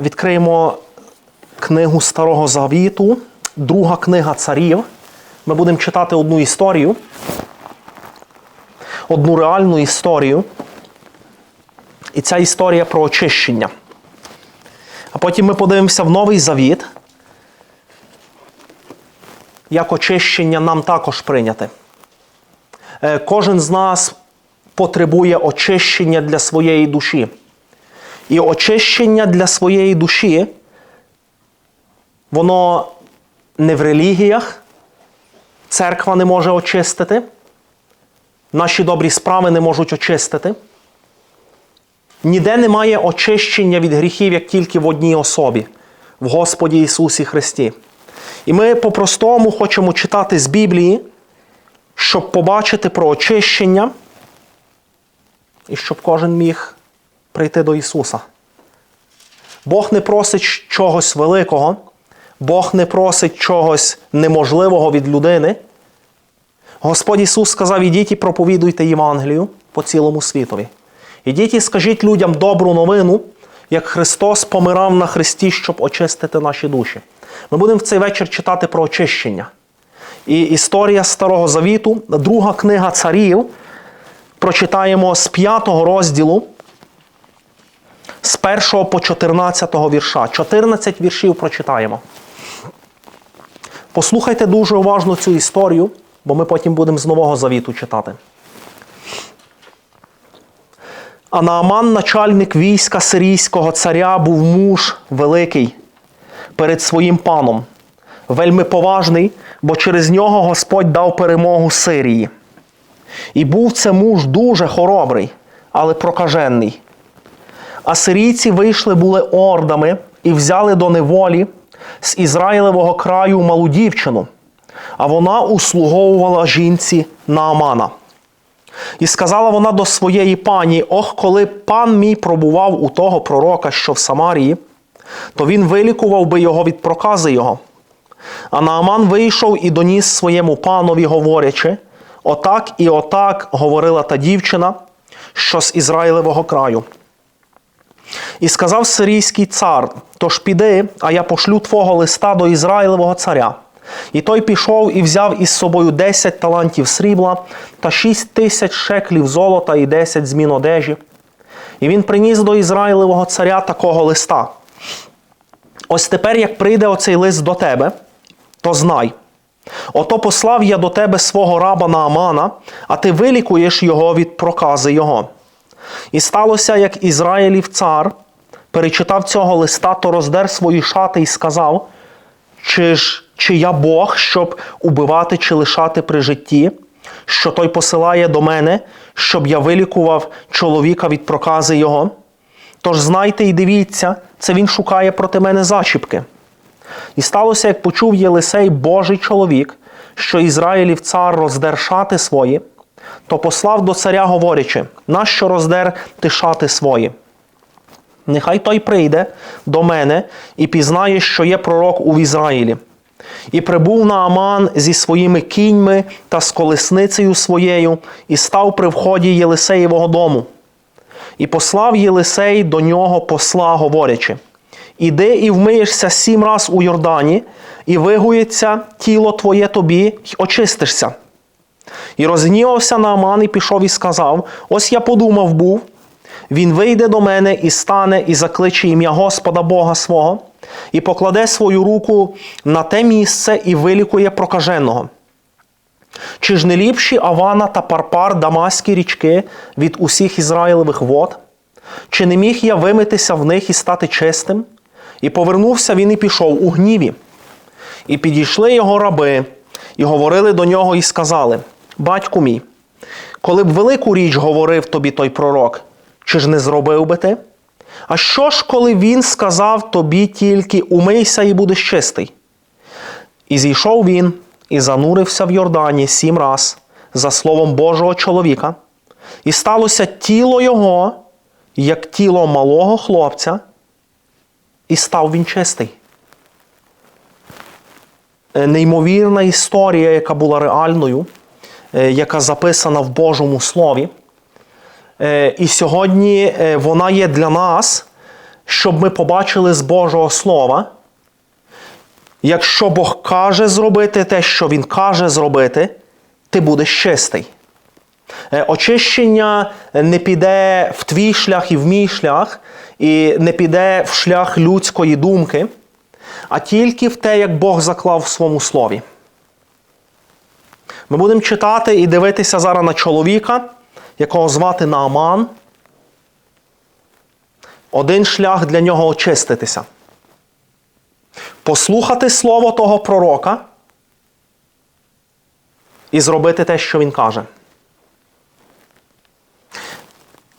Відкриємо книгу Старого Завіту, друга книга царів. Ми будемо читати одну історію, одну реальну історію. І ця історія про очищення. А потім ми подивимося в Новий Завіт, як очищення нам також прийняти. Е, Кожен з нас потребує очищення для своєї душі. І очищення для своєї душі, воно не в релігіях, церква не може очистити, наші добрі справи не можуть очистити. Ніде немає очищення від гріхів, як тільки в одній особі, в Господі Ісусі Христі. І ми по-простому хочемо читати з Біблії, щоб побачити про очищення, і щоб кожен міг прийти до Ісуса. Бог не просить чогось великого, Бог не просить чогось неможливого від людини. Господь Ісус сказав: ідіть і проповідуйте Євангелію по цілому світові. Ідіть і скажіть людям добру новину, як Христос помирав на Христі, щоб очистити наші душі. Ми будемо в цей вечір читати про очищення. І історія Старого Завіту, друга книга царів, прочитаємо з 5 розділу, з 1 по 14 вірша. 14 віршів прочитаємо. Послухайте дуже уважно цю історію, бо ми потім будемо з Нового Завіту читати. А Нааман, начальник війська сирійського царя, був муж великий перед своїм паном, вельми поважний, бо через нього Господь дав перемогу Сирії. І був це муж дуже хоробрий, але прокажений. А сирійці вийшли були ордами і взяли до неволі з Ізраїлевого краю малу дівчину, а вона услуговувала жінці Наамана. І сказала вона до своєї пані: Ох, коли пан мій пробував у того пророка, що в Самарії, то він вилікував би його від прокази його. А Нааман вийшов і доніс своєму панові, говорячи: Отак і отак говорила та дівчина, що з Ізраїлевого краю. І сказав сирійський цар: Тож піди, а я пошлю твого листа до Ізраїлевого царя. І той пішов і взяв із собою 10 талантів срібла та 6 тисяч шеклів золота і 10 змін одежі. І він приніс до Ізраїлевого царя такого листа. Ось тепер, як прийде оцей лист до тебе, то знай. Ото послав я до тебе свого раба Наамана, а ти вилікуєш його від прокази його. І сталося, як Ізраїлів цар перечитав цього листа, то роздер свої шати і сказав, чи ж чи я Бог, щоб убивати чи лишати при житті, що той посилає до мене, щоб я вилікував чоловіка від прокази його? Тож знайте і дивіться, це він шукає проти мене зачіпки. І сталося, як почув Єлисей Божий чоловік, що Ізраїлів цар роздер шати свої, то послав до царя, говорячи, нащо роздер ти шати свої? Нехай той прийде до мене і пізнає, що є пророк у Ізраїлі. І прибув Нааман зі своїми кіньми та з колесницею своєю, і став при вході Єлисеєвого дому. І послав Єлисей до нього посла, говорячи: Іди і вмиєшся сім раз у Йордані, і вигується тіло твоє тобі, й очистишся. І розгнівався Нааман і пішов і сказав: Ось я подумав був. Він вийде до мене і стане, і закличе ім'я Господа Бога свого, і покладе свою руку на те місце і вилікує прокаженого. Чи ж не ліпші Авана та Парпар Дамаські річки від усіх Ізраїлевих вод? Чи не міг я вимитися в них і стати чистим? І повернувся він і пішов у гніві. І підійшли його раби, і говорили до нього, і сказали: Батьку мій, коли б велику річ говорив тобі той пророк, чи ж не зробив би ти? А що ж, коли він сказав тобі тільки умийся і будеш чистий? І зійшов він і занурився в Йордані сім раз за словом Божого чоловіка, і сталося тіло його, як тіло малого хлопця, і став він чистий. Е, Неймовірна історія, яка була реальною, яка записана в Божому Слові. Е, І сьогодні е, вона є для нас щоб ми побачили з Божого Слова. Якщо Бог каже зробити те, що Він каже зробити, ти будеш чистий. Е, Очищення не піде в твій шлях і в мій шлях, і не піде в шлях людської думки, а тільки в те, як Бог заклав в своєму слові. Ми будемо читати і дивитися зараз на чоловіка, якого звати Нааман. Один шлях для нього очиститися. Послухати слово того пророка і зробити те, що він каже.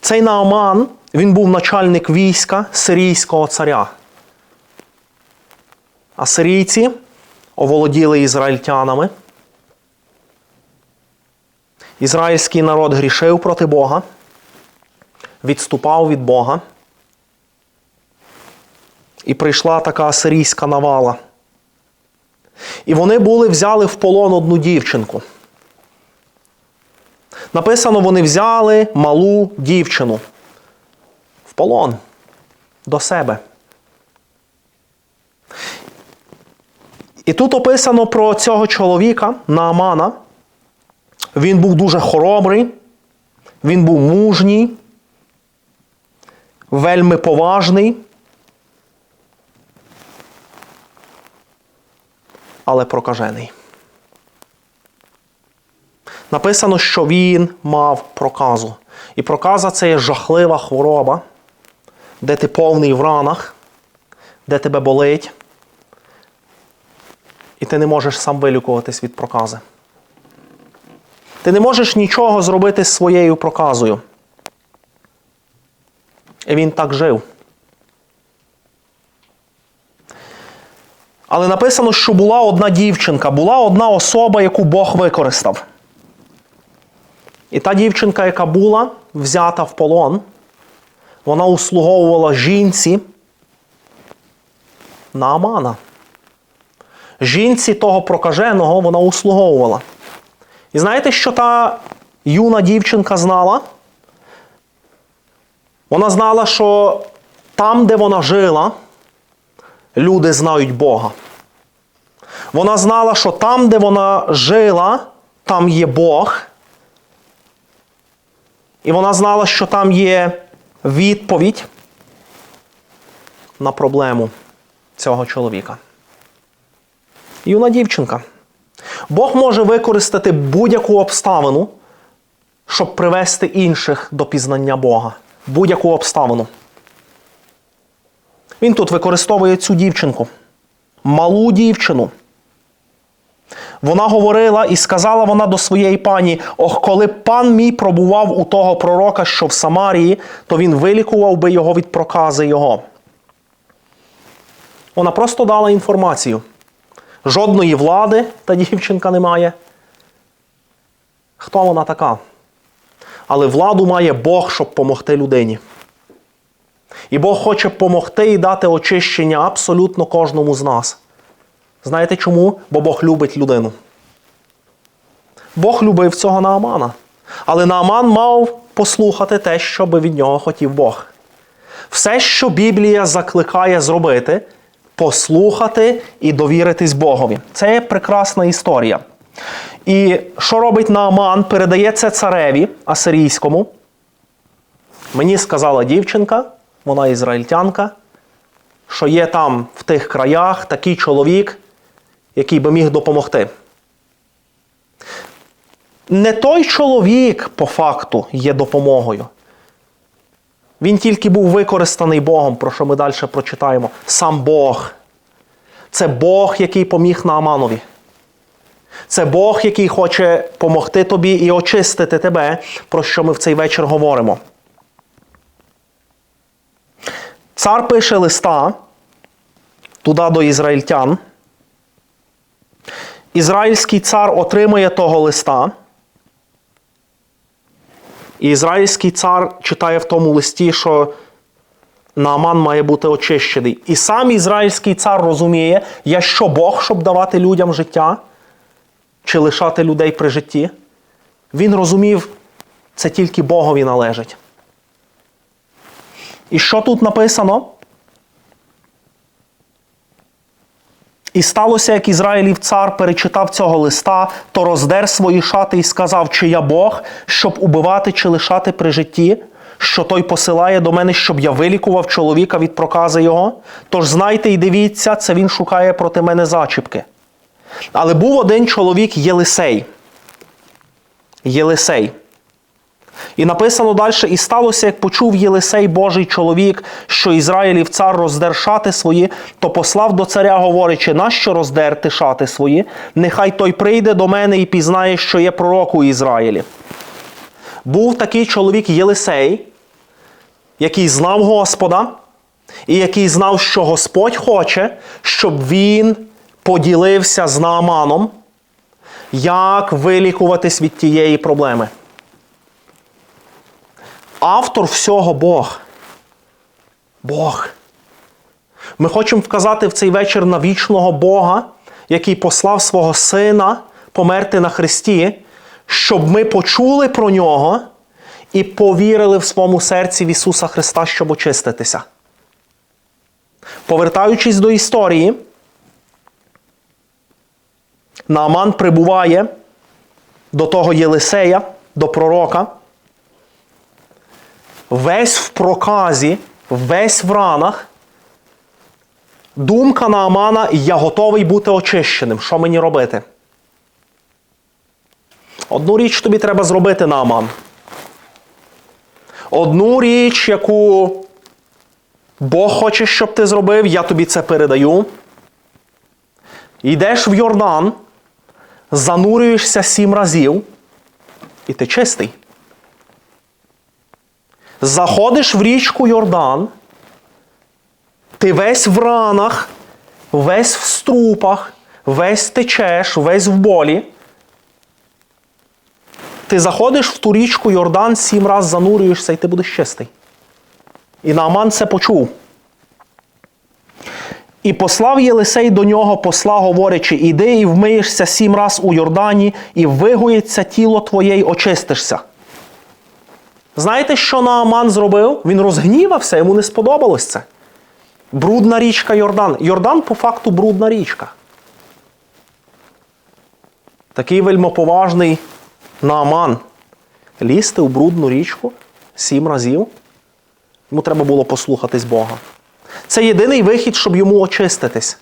Цей Нааман, він був начальник війська сирійського царя. А сирійці оволоділи ізраїльтянами. Ізраїльський народ грішив проти Бога, відступав від Бога. І прийшла така сирійська навала. І вони були взяли в полон одну дівчинку. Написано, вони взяли малу дівчину в полон до себе. І тут описано про цього чоловіка Наамана. Він був дуже хоробрий, він був мужній, вельми поважний, але прокажений. Написано, що він мав проказу. І проказа це є жахлива хвороба, де ти повний в ранах, де тебе болить, і ти не можеш сам вилікуватись від прокази. Ти не можеш нічого зробити з своєю проказою. І він так жив. Але написано, що була одна дівчинка, була одна особа, яку Бог використав. І та дівчинка, яка була взята в полон, вона услуговувала жінці Наамана. Жінці того прокаженого вона услуговувала. І знаєте, що та юна дівчинка знала? Вона знала, що там, де вона жила, люди знають Бога. Вона знала, що там, де вона жила, там є Бог. І вона знала, що там є відповідь на проблему цього чоловіка. Юна дівчинка. Бог може використати будь-яку обставину, щоб привести інших до пізнання Бога. Будь-яку обставину. Він тут використовує цю дівчинку, малу дівчину. Вона говорила і сказала вона до своєї пані: Ох, коли б пан мій пробував у того пророка, що в Самарії, то він вилікував би його від прокази його. Вона просто дала інформацію. Жодної влади та дівчинка не має. Хто вона така? Але владу має Бог, щоб помогти людині. І Бог хоче помогти і дати очищення абсолютно кожному з нас. Знаєте чому? Бо Бог любить людину. Бог любив цього Наамана. Але Нааман мав послухати те, що би від нього хотів Бог. Все, що Біблія закликає зробити, послухати і довіритись Богові. Це є прекрасна історія. І що робить Нааман? Передає це цареві асирійському. Мені сказала дівчинка, вона ізраїльтянка, що є там в тих краях такий чоловік, який би міг допомогти. Не той чоловік по факту є допомогою. Він тільки був використаний Богом, про що ми далі прочитаємо. Сам Бог. Це Бог, який поміг Нааманові. Це Бог, який хоче помогти тобі і очистити тебе, про що ми в цей вечір говоримо. Цар пише листа туди до ізраїльтян. Ізраїльський цар отримує того листа. І ізраїльський цар читає в тому листі, що Нааман має бути очищений. І сам ізраїльський цар розуміє, я що Бог, щоб давати людям життя чи лишати людей при житті. Він розумів, це тільки Богові належить. І що тут написано? І сталося, як Ізраїлів цар перечитав цього листа, то роздер свої шати і сказав, чи я Бог, щоб убивати чи лишати при житті, що той посилає до мене, щоб я вилікував чоловіка від прокази його. Тож знайте і дивіться, це він шукає проти мене зачіпки. Але був один чоловік Єлисей. Єлисей. І написано далі: і сталося, як почув Єлисей Божий чоловік, що Ізраїлів цар роздер шати свої, то послав до царя, говорячи, нащо роздерти шати свої? Нехай той прийде до мене і пізнає, що є пророк у Ізраїлі. Був такий чоловік Єлисей, який знав Господа, і який знав, що Господь хоче, щоб він поділився з Нааманом, як вилікуватись від тієї проблеми. Автор всього Бог. Бог. Ми хочемо вказати в цей вечір на вічного Бога, який послав свого Сина померти на Христі, щоб ми почули про нього і повірили в своєму серці в Ісуса Христа, щоб очиститися. Повертаючись до історії, Нааман прибуває до того Єлисея, до пророка весь в проказі, весь в ранах. Думка Наамана, я готовий бути очищеним. Що мені робити? Одну річ тобі треба зробити Нааман. Одну річ, яку Бог хоче, щоб ти зробив, я тобі це передаю. Йдеш в Йордан, занурюєшся сім разів, і ти чистий. Заходиш в річку Йордан, ти весь в ранах, весь в струпах, весь течеш, весь в болі. Ти заходиш в ту річку Йордан, сім раз занурюєшся, і ти будеш чистий. І Нааман це почув. І послав Єлисей до нього посла, говорячи: Іди і вмиєшся сім раз у Йордані, і вигоїться тіло твоє, й очистишся. Знаєте, що Нааман зробив? Він розгнівався, йому не сподобалось це. Брудна річка Йордан. Йордан, по факту, брудна річка. Такий вельмоповажний Нааман. Лізти у брудну річку сім разів. Йому треба було послухатись Бога. Це єдиний вихід, щоб йому очиститись.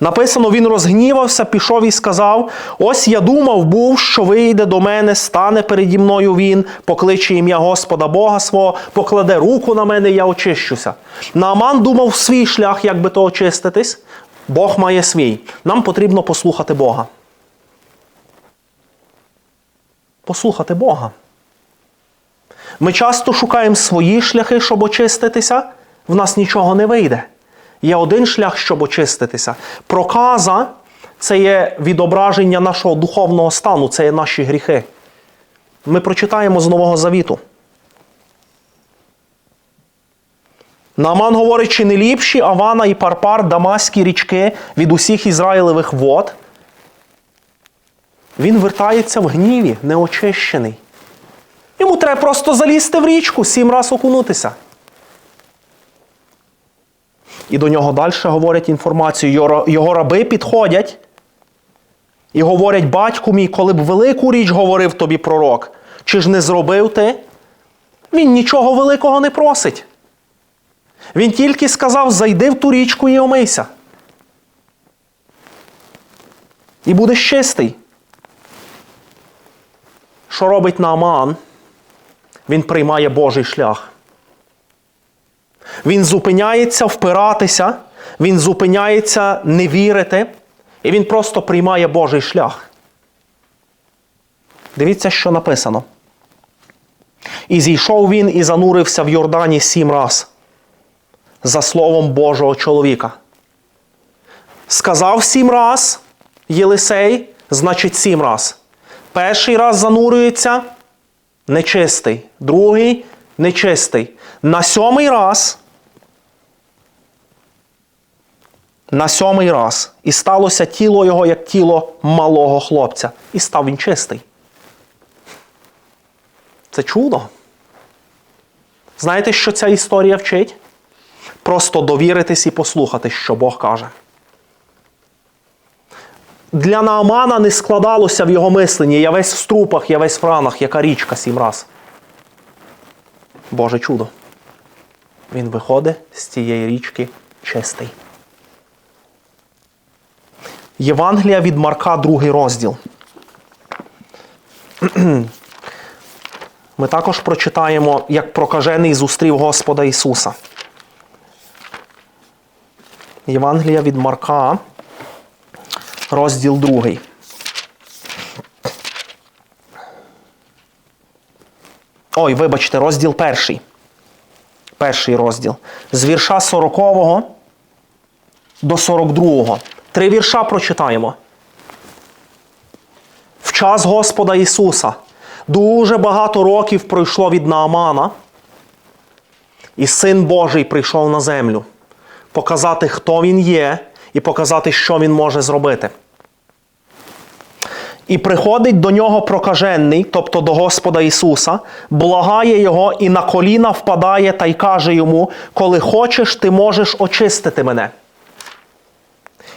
Написано, він розгнівався, пішов і сказав: Ось я думав, був, що вийде до мене, стане переді мною він, покличе ім'я Господа Бога свого, покладе руку на мене, я очищуся. Нааман думав свій шлях, як би то очиститись. Бог має свій. Нам потрібно послухати Бога. Послухати Бога. Ми часто шукаємо свої шляхи, щоб очиститися, в нас нічого не вийде. Є один шлях, щоб очиститися. Проказа це є відображення нашого духовного стану, це є наші гріхи. Ми прочитаємо з Нового Завіту. Нааман говорить, чи не ліпші Авана і Парпар, Дамаські річки від усіх Ізраїлевих вод. Він вертається в гніві, неочищений. Йому треба просто залізти в річку, сім раз окунутися. І до нього далі говорять інформацію. Його, раби підходять і говорять, батьку мій, коли б велику річ говорив тобі пророк, чи ж не зробив ти? Він нічого великого не просить. Він тільки сказав: зайди в ту річку і омийся. І будеш чистий. Що робить Нааман? Він приймає Божий шлях. Він зупиняється впиратися, він зупиняється не вірити, і він просто приймає Божий шлях. Дивіться, що написано. І зійшов він і занурився в Йордані сім раз за словом Божого чоловіка. Сказав сім раз Єлисей, значить сім раз. Перший раз занурюється нечистий, другий нечистий. На сьомий раз. На сьомий раз. І сталося тіло його, як тіло малого хлопця. І став він чистий. Це чудо. Знаєте, що ця історія вчить? Просто довіритись і послухати, що Бог каже. для Наамана не складалося в його мисленні. Я весь в струпах, я весь в ранах, яка річка сім раз. Боже чудо. Він виходить з цієї річки чистий. Євангелія від Марка, другий розділ. Ми також прочитаємо, як прокажений зустрів Господа Ісуса. Євангелія від Марка, розділ 2. Ой, вибачте, розділ перший. Перший розділ. З вірша 40 до 42. Три вірша прочитаємо. В час Господа Ісуса дуже багато років пройшло від Наамана, і Син Божий прийшов на землю показати, хто він є, і показати, що він може зробити. І приходить до нього прокажений, тобто до Господа Ісуса, благає Його і на коліна впадає та й каже йому: коли хочеш, ти можеш очистити мене.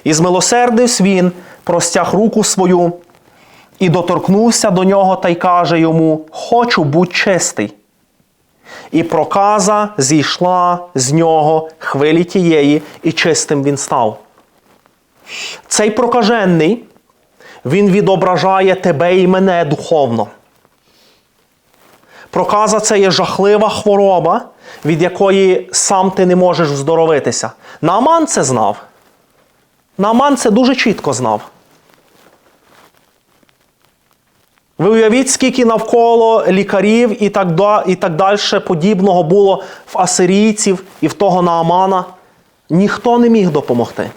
І змилосердився він, простяг руку свою і доторкнувся до нього та й каже йому: Хочу будь чистий. І проказа зійшла з нього хвилі тієї, і чистим він став. Цей прокажений, він відображає тебе і мене духовно. Проказа це є жахлива хвороба, від якої сам ти не можеш здоровитися. Нааман це знав. Нааман це дуже чітко знав. Ви уявіть, скільки навколо лікарів і так, і так далі подібного було в асирійців і в того Наамана. Ніхто не міг допомогти.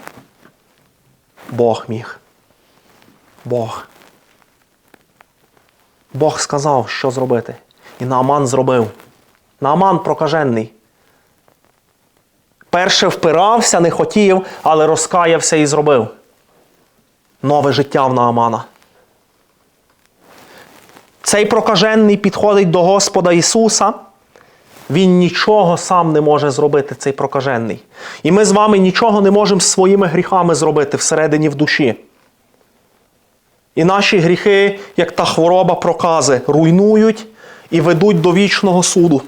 Бог міг. Бог. Бог сказав, що зробити. І Нааман зробив. Нааман прокажений. Перше впирався, не хотів, але розкаявся і зробив. Нове життя в Наамана. Цей прокажений підходить до Господа Ісуса. Він нічого сам не може зробити, цей прокажений. І ми з вами нічого не можемо своїми гріхами зробити всередині в душі. І наші гріхи, як та хвороба прокази, руйнують і ведуть до вічного суду.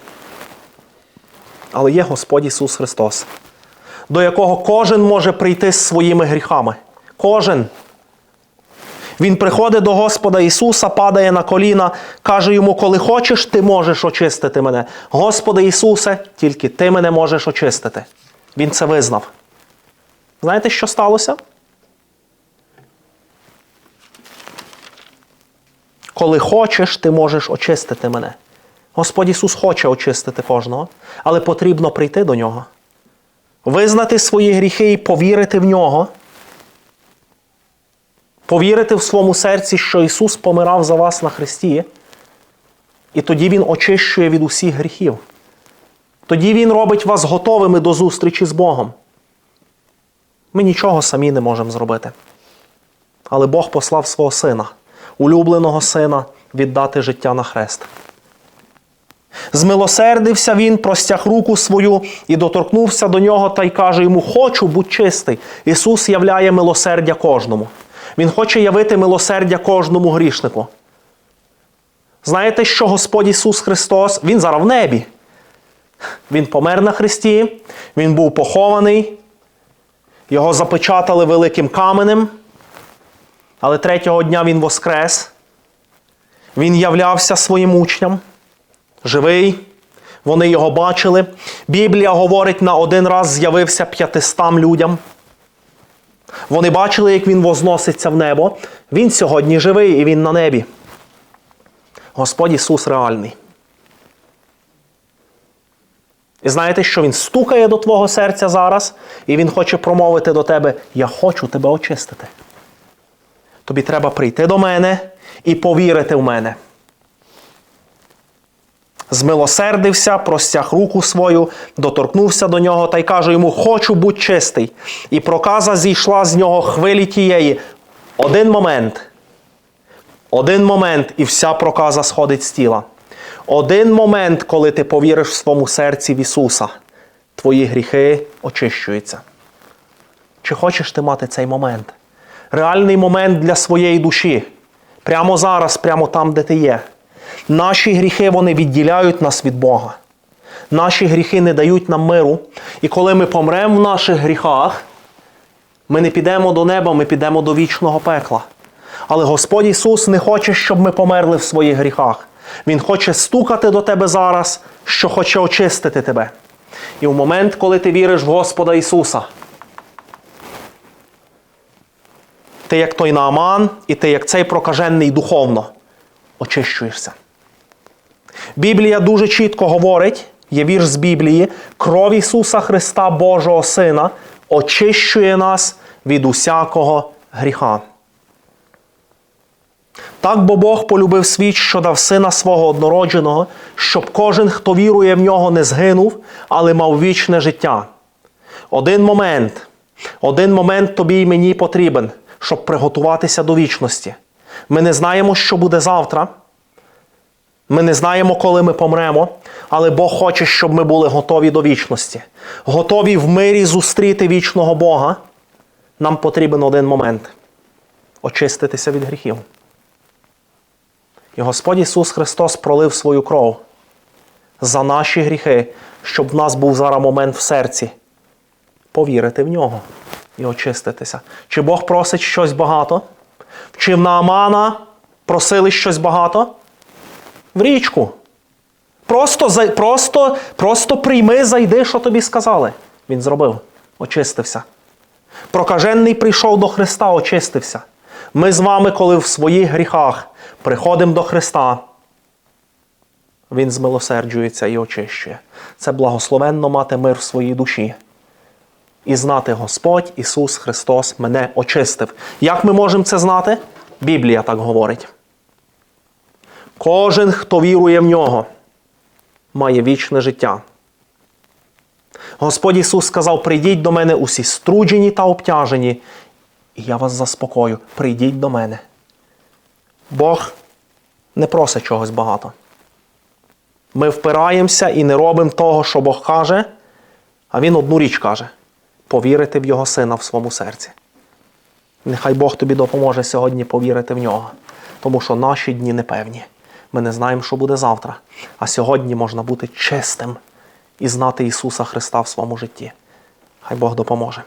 Але є Господь Ісус Христос, до якого кожен може прийти з своїми гріхами. Кожен. Він приходить до Господа Ісуса, падає на коліна, каже йому, коли хочеш, ти можеш очистити мене. Господи Ісусе, тільки ти мене можеш очистити. Він це визнав. Знаєте, що сталося? Коли хочеш, ти можеш очистити мене. Господь Ісус хоче очистити кожного, але потрібно прийти до Нього, визнати свої гріхи і повірити в Нього. Повірити в своєму серці, що Ісус помирав за вас на Христі, і тоді Він очищує від усіх гріхів. Тоді Він робить вас готовими до зустрічі з Богом. Ми нічого самі не можемо зробити. Але Бог послав свого Сина, улюбленого Сина, віддати життя на хрест. Змилосердився він, простяг руку свою і доторкнувся до нього та й каже йому: Хочу, будь чистий. Ісус являє милосердя кожному. Він хоче явити милосердя кожному грішнику. Знаєте, що Господь Ісус Христос, Він зараз в небі. Він помер на Христі, Він був похований, його запечатали великим каменем, але третього дня Він воскрес. Він являвся своїм учням, живий. Вони його бачили. Біблія говорить, на один раз з'явився п'ятистам людям. Вони бачили, як він возноситься в небо. Він сьогодні живий і він на небі. Господь Ісус реальний. І знаєте, що Він стукає до твого серця зараз, і Він хоче промовити до тебе: Я хочу тебе очистити. Тобі треба прийти до мене і повірити в мене. Змилосердився, простяг руку свою, доторкнувся до нього та й каже йому: Хочу будь чистий. І проказа зійшла з нього хвилі тієї. Один момент. Один момент, і вся проказа сходить з тіла. Один момент, коли ти повіриш в своєму серці в Ісуса, твої гріхи очищуються. Чи хочеш ти мати цей момент? Реальний момент для своєї душі. Прямо зараз, прямо там, де ти є. Наші гріхи вони відділяють нас від Бога. Наші гріхи не дають нам миру. І коли ми помремо в наших гріхах, ми не підемо до неба, ми підемо до вічного пекла. Але Господь Ісус не хоче, щоб ми померли в своїх гріхах. Він хоче стукати до тебе зараз, що хоче очистити тебе. І в момент, коли ти віриш в Господа Ісуса, ти як той Нааман, і ти як цей прокажений духовно очищуєшся. Біблія дуже чітко говорить, є вірш з Біблії, кров Ісуса Христа, Божого Сина, очищує нас від усякого гріха. Так бо Бог полюбив світ, що дав сина свого однородженого, щоб кожен, хто вірує в нього, не згинув, але мав вічне життя. Один момент, один момент тобі і мені потрібен, щоб приготуватися до вічності. Ми не знаємо, що буде завтра. Ми не знаємо, коли ми помремо, але Бог хоче, щоб ми були готові до вічності. Готові в мирі зустріти вічного Бога. Нам потрібен один момент очиститися від гріхів. І Господь Ісус Христос пролив свою кров за наші гріхи, щоб в нас був зараз момент в серці повірити в нього і очиститися. Чи Бог просить щось багато? Чи в Наамана просили щось багато? В річку. Просто, просто, просто прийми, зайди, що тобі сказали. Він зробив, очистився. Прокажений прийшов до Христа, очистився. Ми з вами, коли в своїх гріхах приходимо до Христа, Він змилосерджується і очищує. Це благословенно мати мир в своїй душі. І знати Господь Ісус Христос мене очистив. Як ми можемо це знати? Біблія так говорить. Кожен, хто вірує в нього, має вічне життя. Господь Ісус сказав: прийдіть до мене усі струджені та обтяжені, і я вас заспокою. Прийдіть до мене. Бог не просить чогось багато. Ми впираємося і не робимо того, що Бог каже, а Він одну річ каже повірити в Його Сина в своєму серці. Нехай Бог тобі допоможе сьогодні повірити в нього, тому що наші дні непевні. Ми не знаємо, що буде завтра. А сьогодні можна бути чистим і знати Ісуса Христа в своєму житті. Хай Бог допоможе.